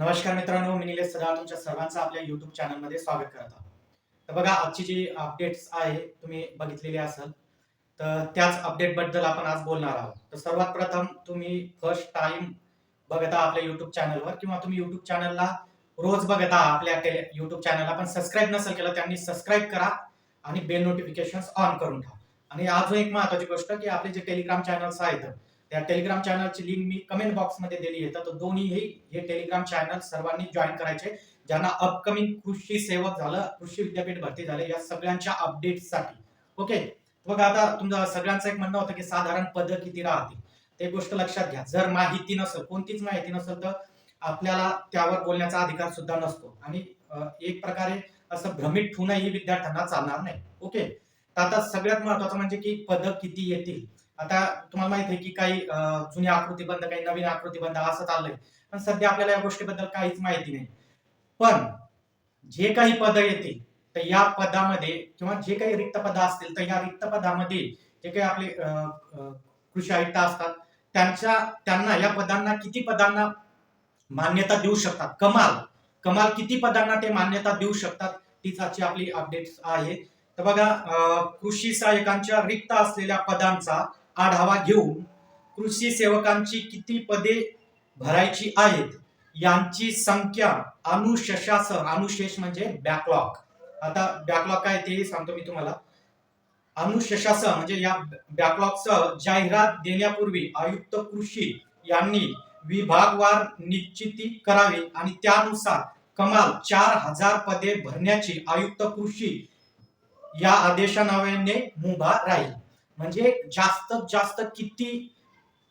नमस्कार मित्रांनो मी निलेश सदा तुमच्या सर्वांचं आपल्या युट्यूब चॅनलमध्ये स्वागत करत आहोत. तर बघा आजची जी अपडेट्स आहे तुम्ही बघितलेली असाल तर त्याच अपडेटबद्दल आपण आज बोलणार आहोत. तर सर्वात प्रथम तुम्ही फर्स्ट टाइम बघता आपल्या युट्यूब चॅनलवर किंवा तुम्ही युट्यूब चॅनलला रोज बघत आपल्या टेले युट्यूब चॅनलला पण सबस्क्राईब नसेल केलं त्यांनी सबस्क्राईब करा आणि बेल नोटिफिकेशन ऑन करून ठेवा. आणि अजून एक महत्वाची गोष्ट की आपले जे टेलिग्राम चॅनल्स आहेत त्या टेलिग्राम चॅनलची लिंक मी कमेंट बॉक्समध्ये दिली आहे. तर दोन्हीही हे टेलिग्राम चॅनल सर्वांनी जॉईन करायचे. ज्यांना अपकमिंग कृषी सेवक झालं कृषी विद्यापीठ भरती झाले या सगळ्यांच्या अपडेटसाठी ओके बघा आता तुमचं सगळ्यांचं एक म्हणणं होतं की साधारण पद किती राहतील? ते गोष्ट लक्षात घ्या. जर माहिती नसेल कोणतीच माहिती नसेल तर आपल्याला त्यावर बोलण्याचा अधिकार सुद्धा नसतो. आणि एक प्रकारे असं भ्रमित ठेवूनही विद्यार्थ्यांना चालणार नाही. ओके तर आता सगळ्यात महत्वाचं म्हणजे की पद किती येतील? आता तुम्हाला माहिती आहे की काही जुनी आकृती आकृतीबंध काही नवीन आकृतीबंध असं चाललंय. पण सध्या आपल्याला या गोष्टीबद्दल काहीच माहिती नाही. पण जे काही पद येतील तर या पदामध्ये किंवा जे काही रिक्त पद असतील तर या रिक्त पदामध्ये जे काही आपले कृषी आयुक्त असतात त्यांच्या त्यांना या पदांना किती पदांना मान्यता देऊ शकतात? कमाल. कमाल किती पदांना ते मान्यता देऊ शकतात? तीच आजची आपली अपडेट आहे. तर बघा अं, कृषी सहाय्यकांच्या रिक्त असलेल्या पदांचा आढावा घेऊन कृषी सेवकांची किती पदे भरायची आहेत यांची संख्या अनुशेषासह अनुशेष म्हणजे बॅकलॉग आता बॅकलॉग काय ते सांगतो मी तुम्हाला. अनुशेषासह म्हणजे या बॅकलॉगसह जाहिरात देण्यापूर्वी आयुक्त कृषी यांनी विभागवार निश्चिती करावी आणि त्यानुसार कमाल चार हजार पदे भरण्याची आयुक्त कृषी या आदेशानाव्याने मुभा राहील. म्हणजे जास्तीत जास्त किती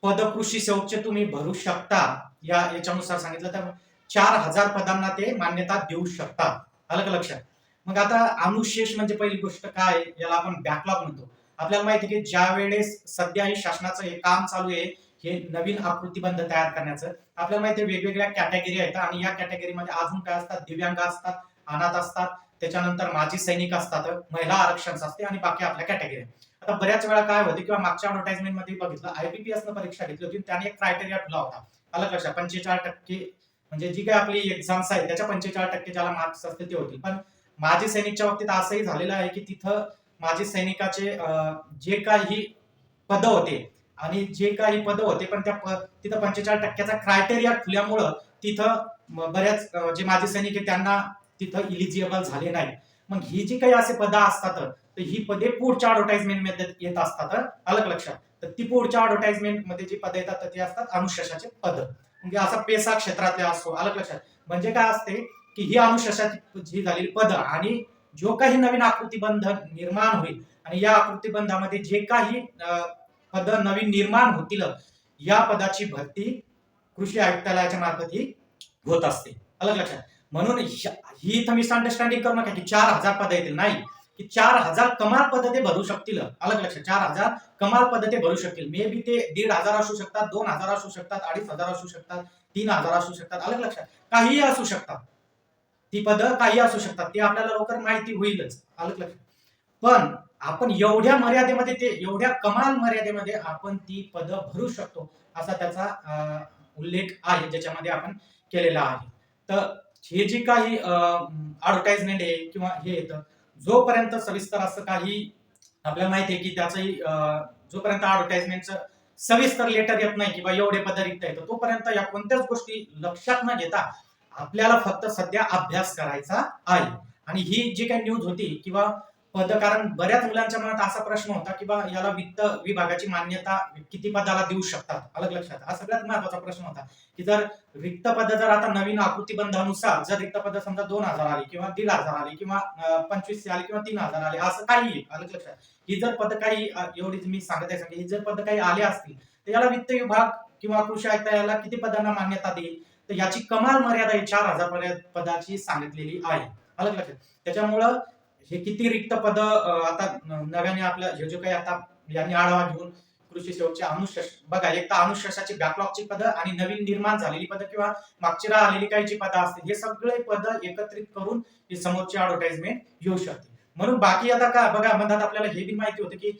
पदकृषी शौच तुम्ही भरू शकता या याच्यानुसार सांगितलं तर चार हजार पदांना ते मान्यता देऊ शकतात. आलं का लक्षात? मग आता अनुशेष म्हणजे पहिली गोष्ट काय याला आपण बॅकलॉग म्हणतो. आपल्याला माहिती आहे की ज्या वेळेस सध्या हे शासनाचं हे काम चालू आहे हे नवीन आकृतीबंध तयार करण्याचं आपल्याला माहिती वेगवेगळ्या कॅटेगरी आहेत आणि या कॅटेगरीमध्ये अजून काय असतात? दिव्यांग असतात अनाथ असतात त्याच्यानंतर माजी सैनिक असतात महिला आरक्षण असते आणि बाकी आपल्या कॅटेगरी आता बऱ्याच वेळा काय होते किंवा मागच्या ऍडव्हर्टाइजमेंटमध्ये बघितलं आयबीपीएस न परीक्षा घेतली होती त्याने एक क्रायटेरिया ठेवला होता. अलग लक्षात? पंचेचाळीस टक्के म्हणजे जी काही आपली एक्झाम्स आहेत त्याच्या पंचेचाळीस टक्के ज्याला मार्क्स असतील ते होतील. पण माजी सैनिकच्या बाबतीत असंही झालेलं आहे की तिथं माजी सैनिकाचे जे काही पद होते आणि जे काही पद होते पण त्या तिथं पंचेचाळीस टक्क्याचा क्रायटेरिया ठेवल्यामुळं तिथं बऱ्याच जे माजी सैनिक आहेत त्यांना तिथं इलिजिबल झाले नाही मग ही जी काही असे पद असतात तर ही पदे पुढच्या ऍडव्हर्टाइजमेंटमध्ये येत असतात. अलग लक्षात. तर ती पुढच्या ऍडव्हर्टाइजमेंटमध्ये जी पद येतात ती ते असतात अनुशेषाचे पद. म्हणजे असा पेसा क्षेत्रातले असतो. अलग लक्षात. म्हणजे काय असते की ही अनुशेषाची जी झालेली पद आणि जो काही नवीन आकृतीबंध निर्माण होईल आणि या आकृतीबंधामध्ये जे काही अं, पद नवीन निर्माण होतील या पदाची भरती कृषी आयुक्तालयाच्या मार्फत ही होत असते. अलग लक्षात. म्हणून ही इथं मिसअंडरस्टँडिंग करू नका की चार हजार पद येतील. नाही. की चार हजार कमाल पद ते भरू शकतील. अलग लक्षात. चार हजार कमाल पद्धती ते भरू शकतील. मे बी ते दीड हजार असू शकतात दोन हजार असू शकतात अडीच हजार असू शकतात तीन हजार असू शकतात. अलग लक्षात. काहीही असू शकतात. ती पद काही असू शकतात. ते आपल्याला लवकर माहिती होईलच. अलग लक्षात. पण आपण एवढ्या मर्यादेमध्ये ते एवढ्या कमाल मर्यादेमध्ये आपण ती पद भरू शकतो असा त्याचा उल्लेख आहे ज्याच्यामध्ये आपण केलेला आहे. तर हे जे काही ऍडव्हर्टाइजमेंट आहे किंवा हे येतं जोपर्यंत सविस्तर असं काही आपल्याला माहिती आहे की त्याचंही अं, जोपर्यंत ऍडव्हर्टाइजमेंटचं सविस्तर लेटर येत नाही किंवा एवढे पद येतं तोपर्यंत या कोणत्याच गोष्टी लक्षात न घेता आपल्याला फक्त सध्या अभ्यास करायचा आहे. आणि ही जी काही न्यूज होती किंवा पद कारण बऱ्याच मुलांच्या मनात असा प्रश्न होता की बा याला वित्त विभागाची मान्यता किती पदाला देऊ शकतात? अलग लक्षात. हा सगळ्यात महत्त्वाचा प्रश्न होता की जर रिक्त पद जर आता नवीन आकृतीबंधानुसार जर रिक्त पद समजा दोन हजार आली किंवा दीड हजार आली किंवा पंचवीस पंचवीसशे आली किंवा तीन हजार आले असं काही अलग लक्षात. ही जर पद काही एवढीच मी सांगत आहे ही जर पद काही आले असतील तर याला वित्त विभाग किंवा कृषी आयुक्त याला किती पदांना मान्यता देईल? तर याची कमाल मर्यादा ही चार हजार पर्यंत पदाची सांगितलेली आहे. अलग लक्षात. त्याच्यामुळं हे किती रिक्त पद आता नव्याने आपल्या जे जे काही आता यांनी आढावा घेऊन कृषी सेवकचे अनुशेष बघा एक तर अनुशेषाची बॅकलॉगची पद आणि नवीन निर्माण झालेली पद किंवा मागची राहिलेली काही जी पद असतील हे सगळे पद एकत्रित करून ही समोरची ऍडव्हर्टाइजमेंट येऊ शकते. म्हणून बाकी आता का बघा मधात आपल्याला हे बी माहिती होतं की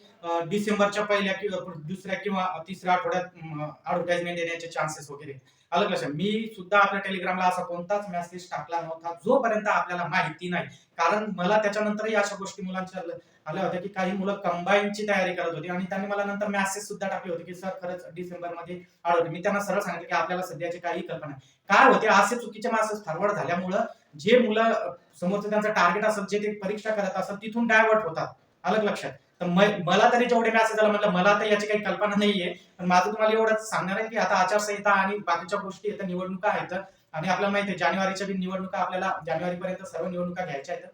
डिसेंबरच्या पहिल्या किंवा दुसऱ्या किंवा तिसऱ्या आठवड्यात ऍडव्हर्टाइजमेंट येण्याचे चान्सेस वगैरे. आलं लक्षात. मी सुद्धा आपल्या टेलिग्रामला असा कोणताच मेसेज टाकला नव्हता जोपर्यंत आपल्याला माहिती नाही. कारण मला त्याच्यानंतरही अशा गोष्टी मुलांच्या आल्या- होत्या की काही मुलं कंबाईनची तयारी करत होती आणि त्यांनी मला नंतर मेसेज सुद्धा टाकले होते की सर खरंच डिसेंबरमध्ये आढळते होते. मी त्यांना सरळ सांगितलं की आपल्याला सध्याची काही कल्पना काय होते असे चुकीचे मेसेज फॉरवर्ड झाल्यामुळं जे मुलं समोरचं त्यांचं टार्गेट असत जे ते परीक्षा करत असत तिथून डायव्हर्ट होतात. अलग लक्षात? तर मला तरी जेवढे मेसेज झालं म्हटलं मला तर याची काही कल्पना नाहीये. पण माझं तुम्हाला एवढंच सांगणार आहे की आता आचारसंहिता आणि बाकीच्या गोष्टी आहेत निवडणुका आहेत. आणि आपल्याला माहिती आहे जानेवारीच्या बी निवडणुका आपल्याला जानेवारीपर्यंत सर्व निवडणुका घ्यायच्या आहेत.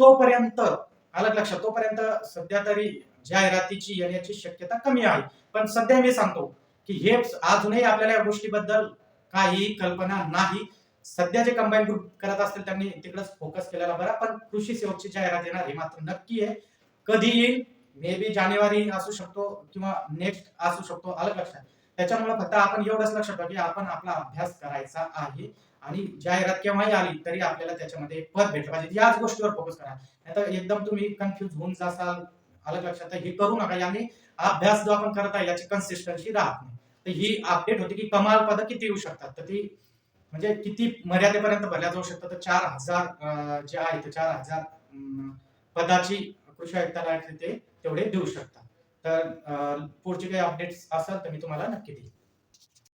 तोपर्यंत अलग लक्षात? तोपर्यंत सध्या तरी जाहिरातीची येण्याची शक्यता कमी आहे. पण सध्या मी सांगतो की हे अजूनही आपल्याला या गोष्टीबद्दल काही कल्पना नाही. सध्या जे कंबाईन ग्रुप करत असतील त्यांनी तिकडेच फोकस केलेला बरा. पण कृषी सेवकची जाहिरात येणार हे मात्र नक्की आहे. कधी येईल? मे बी जानेवारी असू शकतो किंवा नेक्स्ट असू शकतो अलग लक्षात. त्याच्यामुळे फक्त आपण एवढंच लक्षात ठेवा की आपण आपला अभ्यास करायचा आहे आणि जाहिरात केव्हाही आली तरी आपल्याला त्याच्यामध्ये एक पद भेटलं पाहिजे. याच गोष्टीवर फोकस करा. नाहीतर एकदम तुम्ही कन्फ्युज होऊन जासाल अलग लक्षात. तर हे करू नका. याने अभ्यास जो आपण करत आहे याची कन्सिस्टन्सी राहत नाही. तर ही अपडेट होती की कमाल पद किती येऊ शकतात. तर ती म्हणजे किती मर्यादेपर्यंत भरल्या जाऊ शकतात. तर चार हजार जे आहे तर चार हजार पदाची कृषी आयुक्ताला ते तेवढे देऊ शकता. तर पुढचे काही अपडेट्स असेल तर मी तुम्हाला नक्की देईल